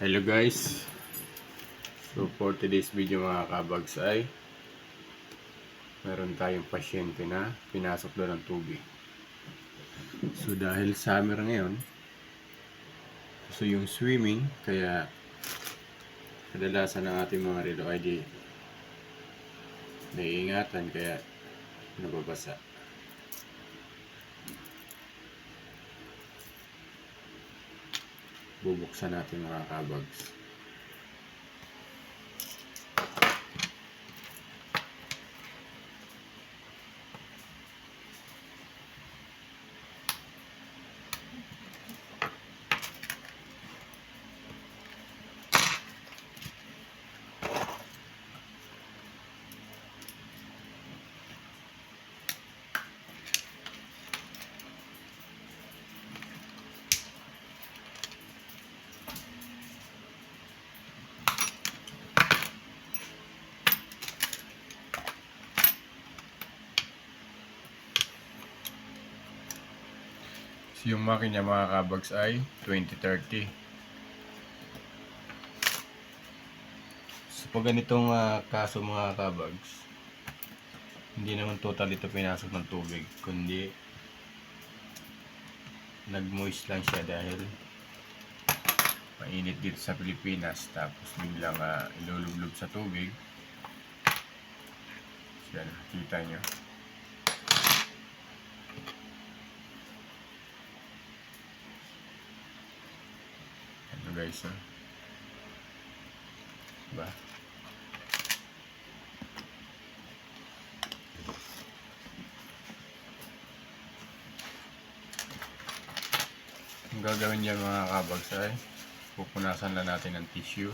Hello guys. So for today's video mga kabags ay Meron tayong pasyente na pinasok doon ng tubig. So dahil summer ngayon So yung swimming kaya Kadalasan ng ating mga relo ay di Naiingatan kaya Nababasa Bubuksan natin mga kabags So, yung makina mga kabags ay 2030. So pag ganitong ah, kaso mga kabags, hindi naman total ito pinasok ng tubig, kundi nag-moist lang siya dahil mainit dito sa Pilipinas tapos biglang uh, ilulublob sa tubig. So yan, kita nyo. Guys, ha? Diba? Ang gagawin niya mga kabags ay pupunasan lang natin ng tissue.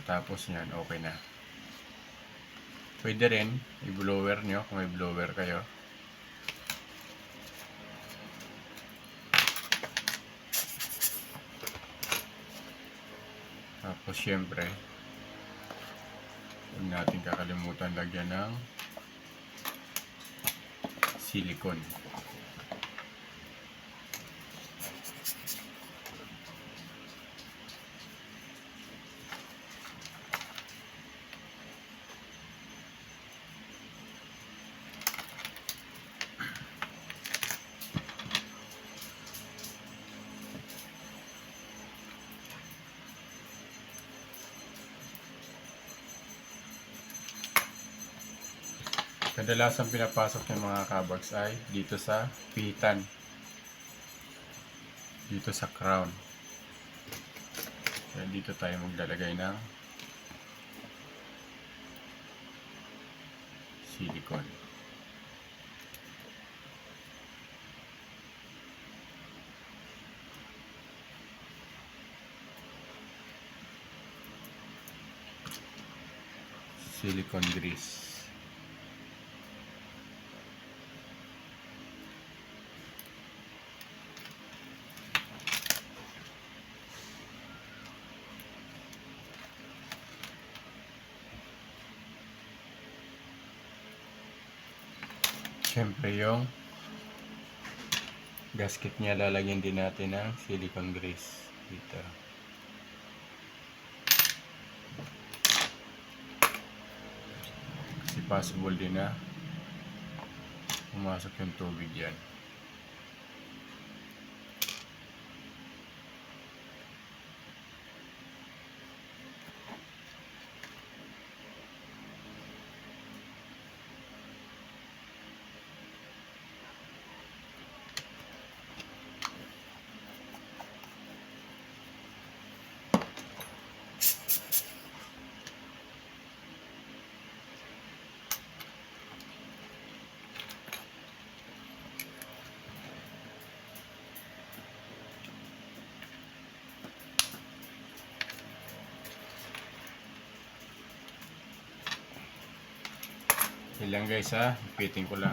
Katapos niyan, okay na. Pwede rin, i-blower nyo kung may blower kayo. Tapos syempre, huwag natin kakalimutan lagyan ng silicone. Kadalasan pinapasok ng mga kabags ay dito sa pihitan. Dito sa crown. Kaya dito tayo maglalagay ng silicone. Silicone grease. Siyempre yung gasket niya lalagyan din natin ng silicone grease dito. Kasi possible din na pumasok yung tubig yan. Yun lang guys ha, fitting ko lang.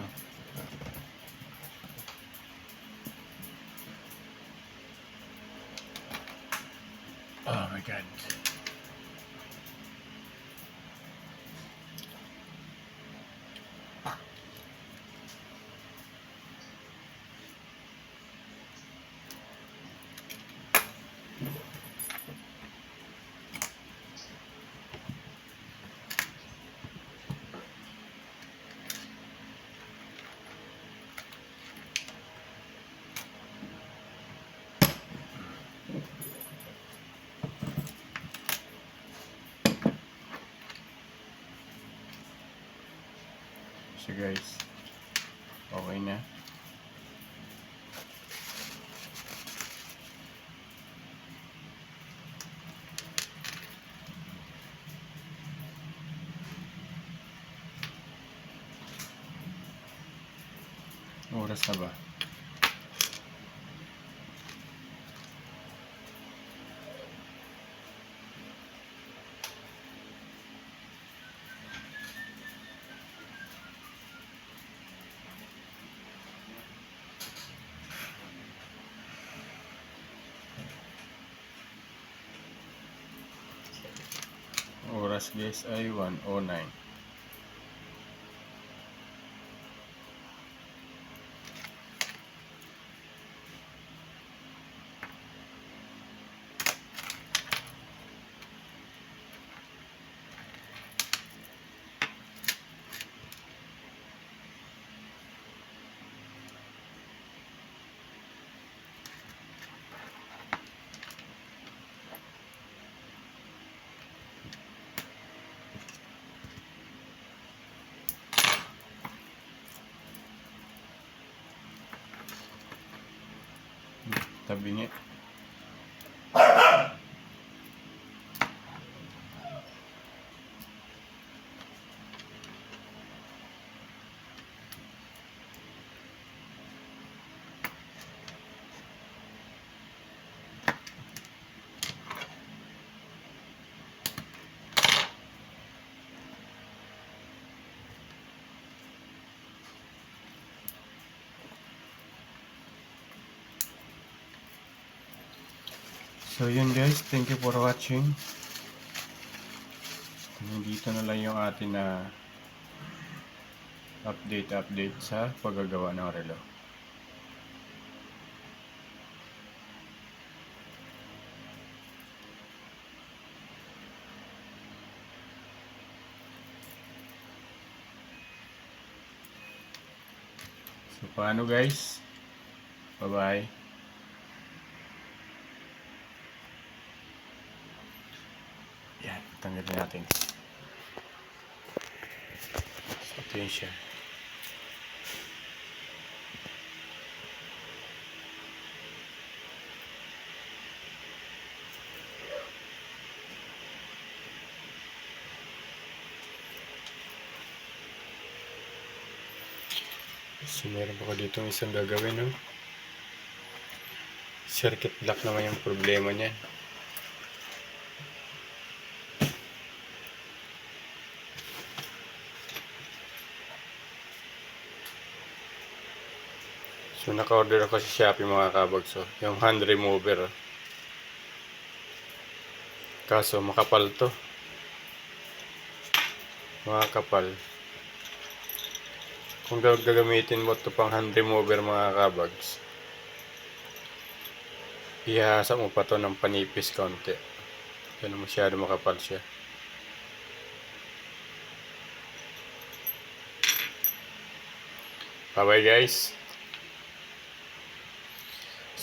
Oh my god. Siya guys. Okay na. Oras na ba? Guys ay 1.09. Tabi So yun guys, thank you for watching. Dito na lang yung atin na update update sa paggagawa ng relo. So paano guys? Bye bye. Yan, tanggalin natin. So, ito yun siya. So, meron pa ko dito isang gagawin, no? Circuit block naman yung problema niyan. Naka-order ako sa Shopee mga kabagso. Yung hand remover. Kaso, makapal to. Mga kapal. Kung gag- gagamitin mo to pang hand remover mga kabags, ihasa mo pa to ng panipis konti. Yan masyado makapal siya. Bye-bye guys.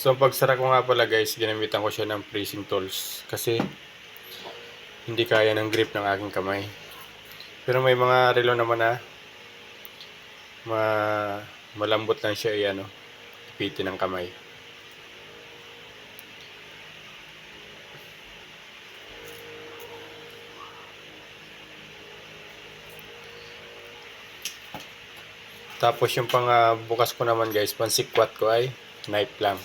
So, pagsara ko nga pala guys, ginamitan ko siya ng freezing tools. Kasi, hindi kaya ng grip ng aking kamay. Pero may mga relo naman na ma malambot lang siya i-ano, ipitin ng kamay. Tapos yung pang ah, bukas ko naman guys, pansikwat ko ay knife lang.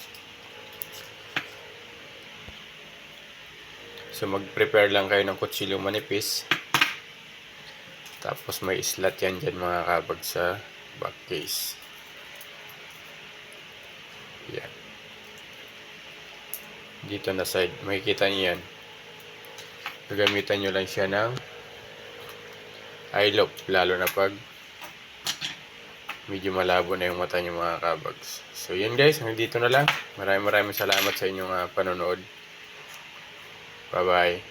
So mag-prepare lang kayo ng kutsilyo manipis. Tapos may slot yan dyan mga kabag sa back case. Yan. Dito na side. Makikita niyo yan. Gagamitan nyo lang siya ng eye loop. Lalo na pag medyo malabo na yung mata niyo mga kabags. So yun guys, hanggang dito na lang. Maraming maraming salamat sa inyong ah, panonood. Bye bye.